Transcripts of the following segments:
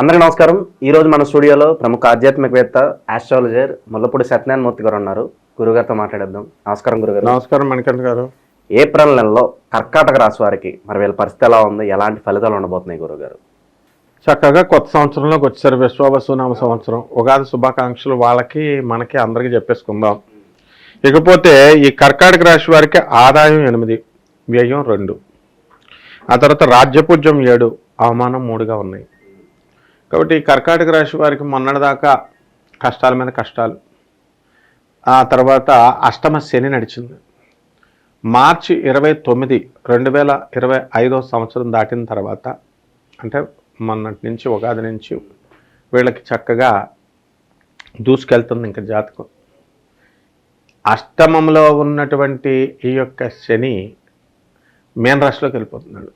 అందరికీ నమస్కారం. ఈ రోజు మన స్టూడియోలో ప్రముఖ ఆధ్యాత్మికవేత్త ఆస్ట్రాలజర్ ముల్లపూడి సత్యనారాయణ మూర్తి గారు ఉన్నారు. గురుగారితో మాట్లాడేద్దాం. నమస్కారం గురుగారు. నమస్కారం మణికంఠ గారు. ఏప్రిల్ నెలలో కర్కాటక రాశి వారికి మరి వీళ్ళ పరిస్థితి ఎలా ఉంది? ఎలాంటి ఫలితాలు ఉండబోతున్నాయి గురుగారు? చక్కగా కొత్త సంవత్సరంలోకి వచ్చారు. విశ్వవసునామ సంవత్సరం. ఉగాది శుభాకాంక్షలు వాళ్ళకి మనకి అందరికీ చెప్పేసుకుందాం. ఇకపోతే ఈ కర్కాటక రాశి వారికి ఆదాయం ఎనిమిది వ్యయం రెండు. ఆ తర్వాత రాజ్యపూజ్యం ఏడు అవమానం మూడుగా ఉన్నాయి. కాబట్టి కర్కాటక రాశి వారికి మొన్నటిదాకా కష్టాల మీద కష్టాలు. ఆ తర్వాత అష్టమ శని నడిచింది. మార్చి ఇరవై తొమ్మిది రెండు వేల ఇరవై ఐదో సంవత్సరం దాటిన తర్వాత అంటే మొన్నటి నుంచి ఉగాది నుంచి వీళ్ళకి చక్కగా దూసుకెళ్తుంది ఇంకా జాతకం. అష్టమంలో ఉన్నటువంటి ఈ యొక్క శని మీనరాశిలోకి వెళ్ళిపోతున్నాడు.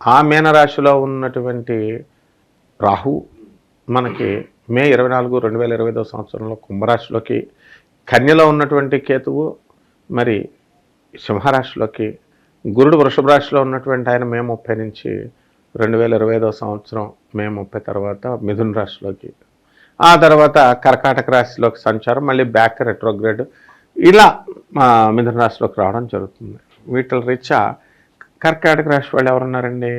ఆ మీనరాశిలో ఉన్నటువంటి రాహు మనకి మే ఇరవై నాలుగు రెండు వేల ఇరవై ఐదో సంవత్సరంలో కుంభరాశిలోకి కన్యలో ఉన్నటువంటి కేతువు మరి సింహరాశిలోకి గురుడు వృషభ రాశిలో ఉన్నటువంటి ఆయన మే ముప్పై నుంచి రెండు వేల ఇరవై ఐదో సంవత్సరం మే ముప్పై తర్వాత మిథున రాశిలోకి. ఆ తర్వాత కర్కాటక రాశిలోకి సంచారం మళ్ళీ బ్యాక్ రెట్రోగ్రేడ్ ఇలా మిథున రాశిలోకి రావడం జరుగుతుంది. వీటి రీత్యా కర్కాటక రాశి వాళ్ళు ఎవరున్నారండి?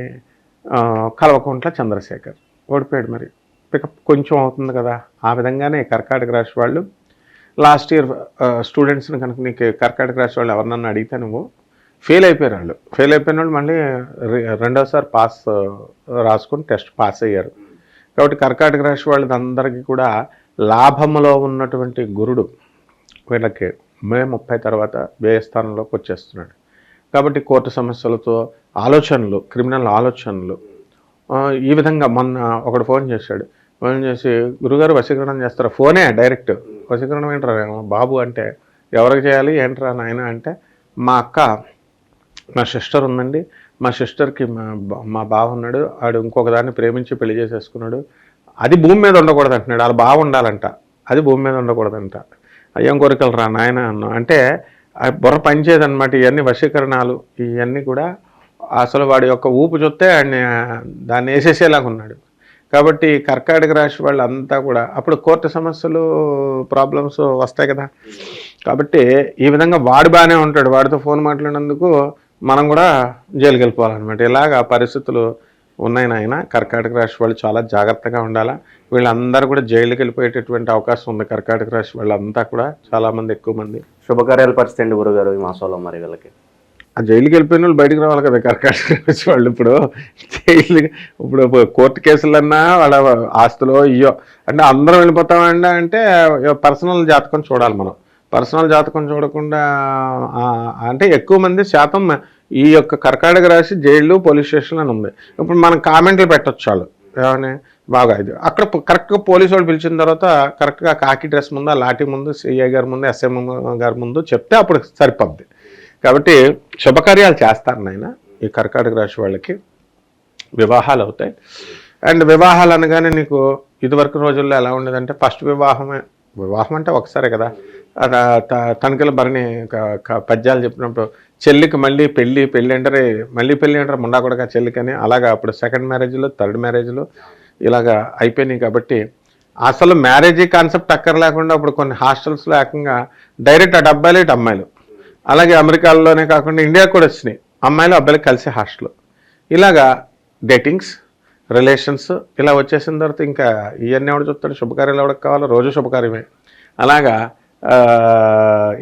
కల్వకుంట్ల చంద్రశేఖర్. ఓడిపోయాడు మరి. పికప్ కొంచెం అవుతుంది కదా. ఆ విధంగానే కర్కాటక రాశి వాళ్ళు లాస్ట్ ఇయర్ స్టూడెంట్స్ని కనుక నీకు కర్కాటక రాశి వాళ్ళు ఎవరినన్నా అడిగితే నువ్వు ఫెయిల్ అయిపోయారు వాళ్ళు. ఫెయిల్ అయిపోయిన వాళ్ళు మళ్ళీ రెండోసారి పాస్ రాసుకొని టెస్ట్ పాస్ అయ్యారు. కాబట్టి కర్కాటక రాశి వాళ్ళందరికీ అందరికీ కూడా లాభములో ఉన్నటువంటి గురుడు వీళ్ళకి మే ముప్పై తర్వాత వ్యయస్థానంలోకి వచ్చేస్తున్నాడు. కాబట్టి కోర్టు సమస్యలతో ఆలోచనలు క్రిమినల్ ఆలోచనలు ఈ విధంగా మొన్న ఒకడు ఫోన్ చేశాడు. ఫోన్ చేసి గురుగారు వశీకరణం చేస్తారు? ఫోనే డైరెక్ట్. వశీకరణం ఏంట్రా బాబు అంటే ఎవరికి చేయాలి? ఏంట్రా నాయన? అంటే మా అక్క మా సిస్టర్ ఉందండి. మా సిస్టర్కి మా మా బావ ఉన్నాడు. ఆడు ఇంకొక దాన్ని ప్రేమించి పెళ్ళి చేసేసుకున్నాడు. అది భూమి మీద ఉండకూడదు అంటున్నాడు. వాళ్ళ బావ ఉండాలంట. అది భూమి మీద ఉండకూడదంట. అయ్యం కోరికలు రా నాయన అన్న అంటే బుర్ర పనిచేయదనమాట ఇవన్నీ వశీకరణాలు. ఇవన్నీ కూడా అసలు వాడి యొక్క ఊపు చూస్తే ఆయన దాన్ని వేసేసేలాగా ఉన్నాడు. కాబట్టి కర్కాటక రాశి వాళ్ళంతా కూడా అప్పుడు కోర్టు సమస్యలు ప్రాబ్లమ్స్ వస్తాయి కదా. కాబట్టి ఈ విధంగా వాడు బాగానే ఉంటాడు. వాడితో ఫోన్ మాట్లాడినందుకు మనం కూడా జైలుకి వెళ్ళిపోవాలన్నమాట. ఇలాగ పరిస్థితులు ఉన్నాయి నాయన. కర్కాటక రాశి వాళ్ళు చాలా జాగ్రత్తగా ఉండాలా? వీళ్ళందరూ కూడా జైలుకి వెళ్ళిపోయేటటువంటి అవకాశం ఉంది. కర్కాటక రాశి వాళ్ళంతా కూడా చాలామంది ఎక్కువ మంది. శుభకార్యాలు పరిస్థితి ఏంటి గురుగారు ఈ మాసంలో మరి వీళ్ళకి. ఆ జైలుకి వెళ్ళిపోయిన వాళ్ళు బయటకు రావాలి కదా కర్కాటక రాశి వాళ్ళు ఇప్పుడు. జైలు ఇప్పుడు కోర్టు కేసులన్నా వాళ్ళ ఆస్తులో ఇయ్యో. అంటే అందరం వెళ్ళిపోతామండి అంటే పర్సనల్ జాతకం చూడాలి మనం. పర్సనల్ జాతకం చూడకుండా అంటే ఎక్కువ మంది శాతం ఈ యొక్క కర్కాటక రాశి జైలు పోలీస్ స్టేషన్ అని ఉంది. ఇప్పుడు మనం కామెంట్లు పెట్టొచ్చు వాళ్ళు ఏమని? బాగా ఇది. అక్కడ కరెక్ట్గా పోలీసు వాళ్ళు పిలిచిన తర్వాత కరెక్ట్గా కాకి డ్రెస్ ముందు లాఠీ ముందు సిఐ గారి ముందు ఎస్ఎం గారి ముందు చెప్తే అప్పుడు సరిపోద్ది. కాబట్టి శుభకార్యాలు చేస్తారు నాయన. ఈ కర్కాటక రాశి వాళ్ళకి వివాహాలు అవుతాయి. అండ్ వివాహాలు అనగానే నీకు ఇదివరకు రోజుల్లో ఎలా ఉండేదంటే ఫస్ట్ వివాహమే వివాహం అంటే ఒకసారి కదా. అద త- భరణి పద్యాలు చెప్పినప్పుడు చెల్లికి మళ్ళీ పెళ్ళి పెళ్ళి అంటారే మళ్ళీ పెళ్ళి అంటారు ముండా కూడా చెల్లికని అలాగా అప్పుడు సెకండ్ మ్యారేజ్లో థర్డ్ మ్యారేజ్లో ఇలాగా అయిపోయినాయి కాబట్టి అసలు మ్యారేజీ కాన్సెప్ట్ అక్కర్ లేకుండా ఇప్పుడు కొన్ని హాస్టల్స్లో ఏకంగా డైరెక్ట్ అటు అబ్బాయిలు ఇటు అమ్మాయిలు అలాగే అమెరికాలోనే కాకుండా ఇండియా కూడా వచ్చినాయి. అమ్మాయిలు అబ్బాయిలు కలిసి హాస్టల్. ఇలాగా డేటింగ్స్ రిలేషన్స్ ఇలా వచ్చేసిన తర్వాత ఇంకా ఇవన్నీ ఎవడు చూస్తాడు? శుభకార్యాలు ఎవడికి కావాలో రోజు శుభకార్యమే. అలాగా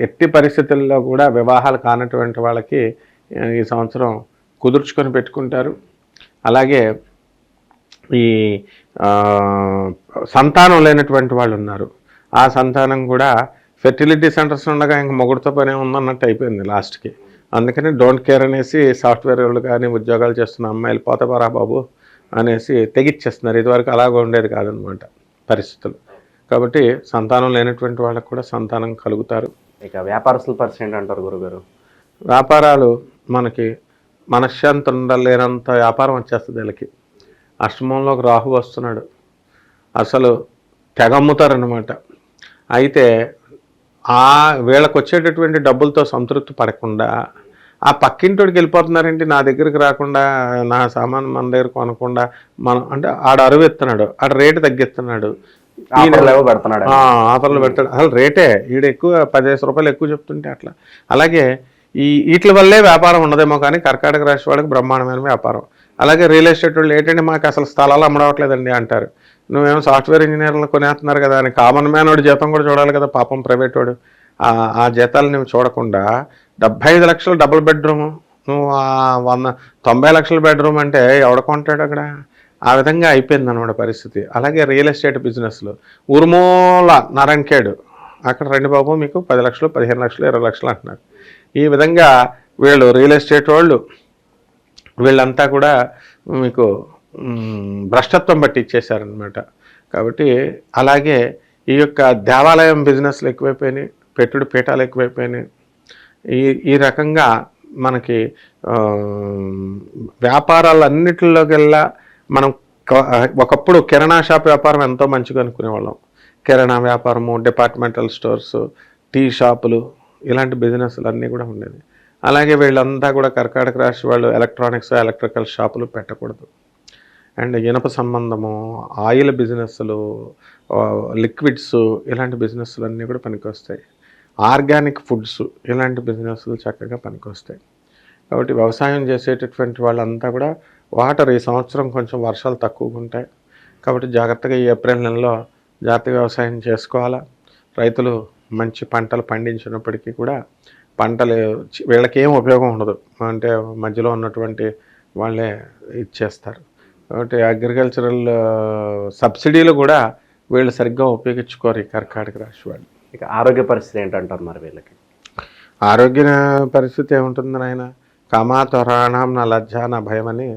ఎట్టి పరిస్థితుల్లో కూడా వివాహాలు కానటువంటి వాళ్ళకి ఈ సంవత్సరం కుదుర్చుకొని పెట్టుకుంటారు. అలాగే ఈ సంతానం లేనటువంటి వాళ్ళు ఉన్నారు. ఆ సంతానం కూడా ఫెర్టిలిటీ సెంటర్స్ ఉండగా ఇంక మొగుడుతో పని ఉందన్నట్టు అయిపోయింది లాస్ట్కి. అందుకని డోంట్ కేర్ అనేసి సాఫ్ట్వేర్ వాళ్ళు కానీ ఉద్యోగాలు చేస్తున్న అమ్మాయిలు పోతపారా బాబు అనేసి తెగిచ్చేస్తున్నారు. ఇదివరకు అలాగ ఉండేది కాదనమాట పరిస్థితులు. కాబట్టి సంతానం లేనటువంటి వాళ్ళకు కూడా సంతానం కలుగుతారు. ఇక వ్యాపారస్తుల పరిస్థితి ఏంటంటారు గురుగారు? వ్యాపారాలు మనకి మనశ్శాంతి ఉండలేనంత వ్యాపారం వచ్చేస్తుంది వీళ్ళకి. అష్టమంలోకి రాహు వస్తున్నాడు. అసలు తెగమ్ముతారనమాట అయితే ఆ వీళ్ళకి వచ్చేటటువంటి డబ్బులతో సంతృప్తి పడకుండా ఆ పక్కింటోడికి వెళ్ళిపోతున్నారేంటి? నా దగ్గరికి రాకుండా నా సామాన్ మన దగ్గర కొనకుండా మనం అంటే ఆడ అరువు ఎత్తున్నాడు ఆడ రేటు తగ్గిస్తున్నాడు. ఆఫర్లు పెడుతున్నాడు. పెడతాడు అసలు రేటే ఈడ ఎక్కువ పదిహేను రూపాయలు ఎక్కువ చెప్తుంటే అట్లా. అలాగే ఈ వీటి వల్లే వ్యాపారం ఉండదేమో కానీ కర్కాటక రాశి వాళ్ళకి బ్రహ్మాండమైన వ్యాపారం. అలాగే రియల్ ఎస్టేట్ వాళ్ళు ఏంటంటే మాకు అసలు స్థలాలు అమ్మడవట్లేదండి అంటారు. నువ్వేమో సాఫ్ట్వేర్ ఇంజనీర్లు కొనేస్తున్నారు కదా అని కామన్ మ్యాన్ వాడు జీతం కూడా చూడాలి కదా పాపం ప్రైవేట్ వాడు. ఆ జీతాలు నువ్వు చూడకుండా డెబ్బై ఐదు లక్షలు డబుల్ బెడ్రూమ్ నువ్వు వంద తొంభై లక్షల బెడ్రూమ్ అంటే ఎవడ కొంటాడు అక్కడ? ఆ విధంగా అయిపోయింది అనమాట పరిస్థితి. అలాగే రియల్ ఎస్టేట్ బిజినెస్లో ఉరుమూల నరంకేడు అక్కడ రెండు బాబు మీకు పది లక్షలు పదిహేను లక్షలు ఇరవై లక్షలు అంటున్నారు. ఈ విధంగా వీళ్ళు రియల్ ఎస్టేట్ వాళ్ళు వీళ్ళంతా కూడా మీకు భ్రష్టత్వం బట్టి ఇచ్చేశారనమాట కాబట్టి అలాగే ఈ యొక్క దేవాలయం బిజినెస్లు ఎక్కువైపోయినాయి పెట్టుడు పీఠాలు ఎక్కువైపోయినాయి. ఈ ఈ రకంగా మనకి వ్యాపారాలన్నిటిలోకెల్లా మనం ఒకప్పుడు కిరాణా షాప్ వ్యాపారం ఎంతో మంచిగా అనుకునేవాళ్ళం. కిరాణా వ్యాపారము డిపార్ట్మెంటల్ స్టోర్స్ టీ షాపులు ఇలాంటి బిజినెస్లు అన్నీ కూడా ఉండేది అలాగే వీళ్ళంతా కూడా కర్కాటక రాశి వాళ్ళు ఎలక్ట్రానిక్స్ ఎలక్ట్రికల్ షాపులు పెట్టకూడదు. అండ్ ఇనప సంబంధము ఆయిల్ బిజినెస్లు లిక్విడ్స్ ఇలాంటి బిజినెస్లు అన్నీ కూడా పనికొస్తాయి. ఆర్గానిక్ ఫుడ్స్ ఇలాంటి బిజినెస్లు చక్కగా పనికొస్తాయి. కాబట్టి వ్యవసాయం చేసేటటువంటి వాళ్ళంతా కూడా వాటర్ ఈ సంవత్సరం కొంచెం వర్షాలు తక్కువగా ఉంటాయి. కాబట్టి జాగ్రత్తగా ఈ ఏప్రిల్ నెలలో జాగ్రత్తగా వ్యవసాయం చేసుకోవాలా. రైతులు మంచి పంటలు పండించినప్పటికీ కూడా పంటలు వీళ్ళకి ఏం ఉపయోగం ఉండదు. అంటే మధ్యలో ఉన్నటువంటి వాళ్ళే ఇచ్చేస్తారు. కాబట్టి అగ్రికల్చరల్ సబ్సిడీలు కూడా వీళ్ళు సరిగ్గా ఉపయోగించుకోరు ఈ కర్కాటక రాశి వాళ్ళు. ఇక ఆరోగ్య పరిస్థితి ఏంటంటారు మరి వీళ్ళకి? ఆరోగ్య పరిస్థితి ఏముంటుంది నాయన? కామాతొరాణం నా లజ్జ నా భయం అని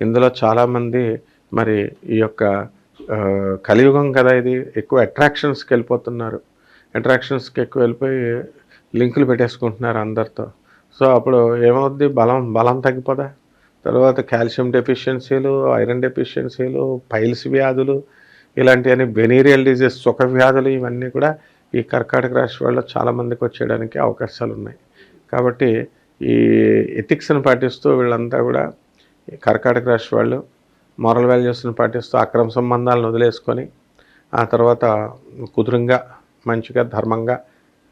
ఇందులో చాలామంది మరి ఈ యొక్క కలియుగం కదా ఇది. ఎక్కువ అట్రాక్షన్స్కి వెళ్ళిపోతున్నారు. అట్రాక్షన్స్కి ఎక్కువ వెళ్ళిపోయి లింకులు పెట్టేసుకుంటున్నారు అందరితో. సో అప్పుడు ఏమవుద్ది? బలం బలం తగ్గిపోదా? తర్వాత కాల్షియం డెఫిషియన్సీలు ఐరన్ డెఫిషియన్సీలు పైల్స్ వ్యాధులు ఇలాంటివన్నీ బెనీరియల్ డిజీజ్ సుఖ వ్యాధులు ఇవన్నీ కూడా ఈ కర్కాటక రాశి వాళ్ళు చాలామందికి వచ్చేయడానికి అవకాశాలు ఉన్నాయి. కాబట్టి ఈ ఎథిక్స్ని పాటిస్తూ వీళ్ళంతా కూడా కర్కాటక రాశి వాళ్ళు మారల్ వాల్యూస్ని పాటిస్తూ అక్రమ సంబంధాలను వదిలేసుకొని ఆ తర్వాత కుదురంగా మంచిగా ధర్మంగా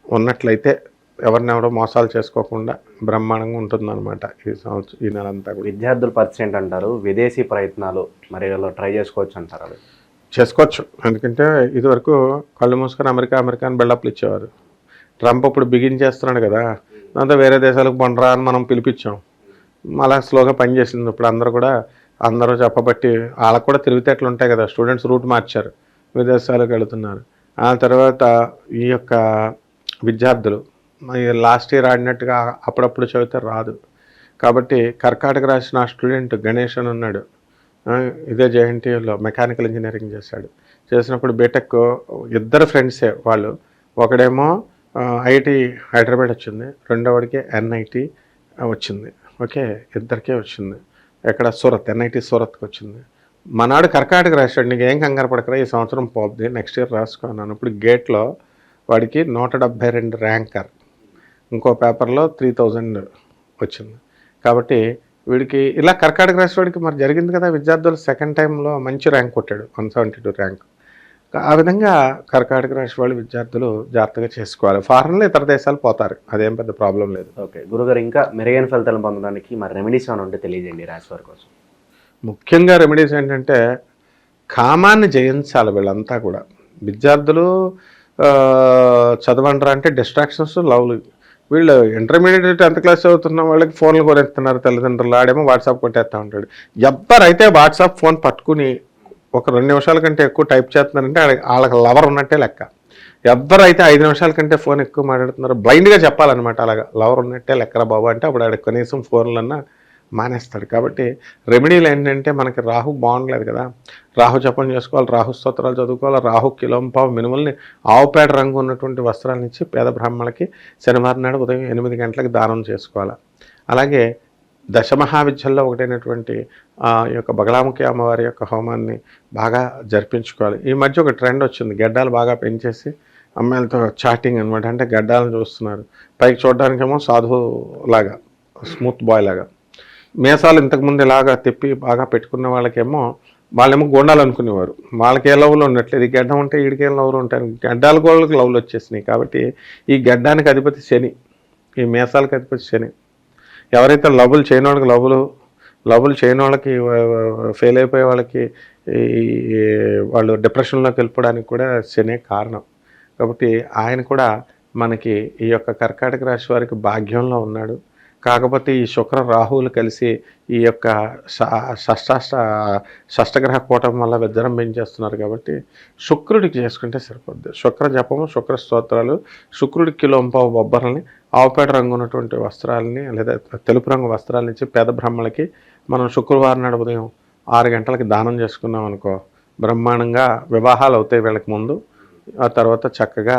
ఉన్నట్లయితే ఎవరినెవరో మోసాలు చేసుకోకుండా బ్రహ్మాండంగా ఉంటుందన్నమాట ఈ సంవత్సరం ఈ నెల అంతా కూడా. విద్యార్థుల పరిస్థితి ఏంటంటారు? విదేశీ ప్రయత్నాలు మరి ట్రై చేసుకోవచ్చు అంటారు అవి? చేసుకోవచ్చు. ఎందుకంటే ఇదివరకు కళ్ళు మూసుకొని అమెరికా అమెరికా అని బిల్డప్లు ఇచ్చేవారు. ట్రంప్ ఇప్పుడు బిగిన్ చేస్తున్నాడు కదా. దాంతో వేరే దేశాలకు పండరా అని మనం పిలిపించాం. అలా స్లోగా పనిచేసింది ఇప్పుడు అందరూ కూడా అందరూ చెప్పబట్టి వాళ్ళకు కూడా తిరిగితేటలు ఉంటాయి కదా. స్టూడెంట్స్ రూట్ మార్చారు. విదేశాలకు వెళుతున్నారు. ఆ తర్వాత ఈ యొక్క విద్యార్థులు లాస్ట్ ఇయర్ ఆడినట్టుగా అప్పుడప్పుడు చదివితే రాదు. కాబట్టి కర్కాటక రాసిన స్టూడెంట్ గణేష్ అని ఉన్నాడు. ఇదే జేఎన్టీయూలో మెకానికల్ ఇంజనీరింగ్ చేశాడు. చేసినప్పుడు బీటెక్ ఇద్దరు ఫ్రెండ్సే వాళ్ళు. ఒకడేమో ఐఐటి హైదరాబాద్ వచ్చింది. రెండోవాడికి ఎన్ఐటి వచ్చింది. ఓకే ఇద్దరికే వచ్చింది. ఎక్కడ సూరత్ ఎన్ఐటి సూరత్కి వచ్చింది. మనాడు కర్కాటక రాశాడు నీకు ఏం కంగారు పడకరా ఈ సంవత్సరం పోద్ది నెక్స్ట్ ఇయర్ రాసుకున్నాను ఇప్పుడు గేట్లో వాడికి నూట డెబ్బై రెండు ర్యాంకర్. ఇంకో పేపర్లో త్రీ థౌజండ్ వచ్చింది. కాబట్టి వీడికి ఇలా కర్కాటక రాశి వాడికి మరి జరిగింది కదా విద్యార్థులు సెకండ్ టైంలో మంచి ర్యాంక్ కొట్టాడు వన్ సెవెంటీ టూ ర్యాంక్ ఆ విధంగా కర్కాటక రాశి వాళ్ళు విద్యార్థులు జాగ్రత్తగా చేసుకోవాలి. ఫారెన్లో ఇతర దేశాలు పోతారు అదేం పెద్ద ప్రాబ్లం లేదు. ఓకే గురుగారు ఇంకా మెరుగైన ఫలితాలను పొందడానికి మరి రెమెడీస్ ఏమైనా ఉంటే తెలియజేయండి రాశి వారి కోసం. ముఖ్యంగా రెమెడీస్ ఏంటంటే కామాన్ని జయించాలి వీళ్ళంతా కూడా. విద్యార్థులు ఆ, చదవంటారా అంటే డిస్ట్రాక్షన్స్ లవ్లు. వీళ్ళు ఇంటర్మీడియట్ టెన్త్ క్లాస్ చదువుతున్న వాళ్ళకి ఫోన్లు కొనేస్తున్నారు తల్లిదండ్రులు. ఆడేమో వాట్సాప్ కొట్టేస్తూ ఉంటాడు. ఎవ్వరైతే వాట్సాప్ ఫోన్ పట్టుకుని ఒక రెండు నిమిషాల కంటే ఎక్కువ టైప్ చేస్తున్నారంటే ఆడ- వాళ్ళకి లవర్ ఉన్నట్టే లెక్క. ఎవరైతే ఐదు నిమిషాల కంటే ఫోన్ ఎక్కువ మాట్లాడుతున్నారో బ్లైండ్గా చెప్పాలన్నమాట అలాగా. లవర్ ఉన్నట్టే లెక్కరా బాబు అంటే అప్పుడు ఆడ కనీసం ఫోన్లన్నా మానేస్తాడు కాబట్టి రెమెడీలు ఏంటంటే మనకి రాహు బాగుండలేదు కదా. రాహు జపం చేసుకోవాలి రాహు స్తోత్రాలు చదువుకోవాలి రాహు కిలోంపావు మినుముల్ని ఆవుపేట రంగు ఉన్నటువంటి వస్త్రాలను ఇచ్చి పేద బ్రాహ్మణులకి శనివారం నాడు ఉదయం ఎనిమిది గంటలకు దానం చేసుకోవాలి. అలాగే దశమహావిద్యల్లో ఒకటైనటువంటి ఆ యొక్క బగలాముఖి అమ్మవారి యొక్క హోమాన్ని బాగా జరిపించుకోవాలి. ఈ మధ్య ఒక ట్రెండ్ వచ్చింది. గడ్డాలు బాగా పెంచేసి అమ్మాయిలతో చాటింగ్ అనమాట అంటే గడ్డాలను చూస్తున్నారు. పైకి చూడడానికేమో సాధువు లాగా స్మూత్ బాయ్ లాగా. మేసాలు ఇంతకుముందు ఇలాగా తిప్పి బాగా పెట్టుకున్న వాళ్ళకేమో వాళ్ళేమో గుండాలనుకునేవారు వాళ్ళకి ఏ లవ్లు ఉండట్లేదు. గడ్డం ఉంటే వీడికి లవ్లు ఉంటాయి? గడ్డాల గోళ్ళకి లవ్లు వచ్చేసినాయి కాబట్టి ఈ గడ్డానికి అధిపతి శని ఈ మేసాలకు అధిపతి శని. ఎవరైతే లవ్లు చేయని వాళ్ళకి లవ్లు లవ్లు చేయని వాళ్ళకి ఫెయిల్ అయిపోయే వాళ్ళకి ఈ వాళ్ళు డిప్రెషన్లోకి వెళ్ళిపోవడానికి కూడా శనే కారణం. కాబట్టి ఆయన కూడా మనకి ఈ యొక్క కర్కాటక రాశి వారికి భాగ్యంలో ఉన్నాడు. కాకపోతే ఈ శుక్ర రాహువులు కలిసి ఈ యొక్క షష్టాష్ట షష్టగ్రహ కూటం వల్ల విజృంభించేస్తున్నారు కాబట్టి శుక్రుడికి చేసుకుంటే సరిపోద్ది. శుక్ర జపము శుక్ర స్తోత్రాలు శుక్రుడికి కిలో పావు బొబ్బర్లని ఆవుపేట రంగు ఉన్నటువంటి వస్త్రాలని లేదా తెలుపు రంగు వస్త్రాలని ఇచ్చి పేద బ్రహ్మలకి మనం శుక్రవారం నాడు ఉదయం ఆరు గంటలకి దానం చేసుకున్నాం అనుకో బ్రహ్మాండంగా వివాహాలు అవుతాయి వీళ్ళకి ముందు. ఆ తర్వాత చక్కగా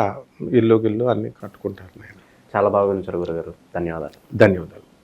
ఇల్లు గిల్లు అన్నీ కట్టుకుంటారు. నేను చాలా బాగా ఉంచారు గురుగారు. ధన్యవాదాలు. ధన్యవాదాలు.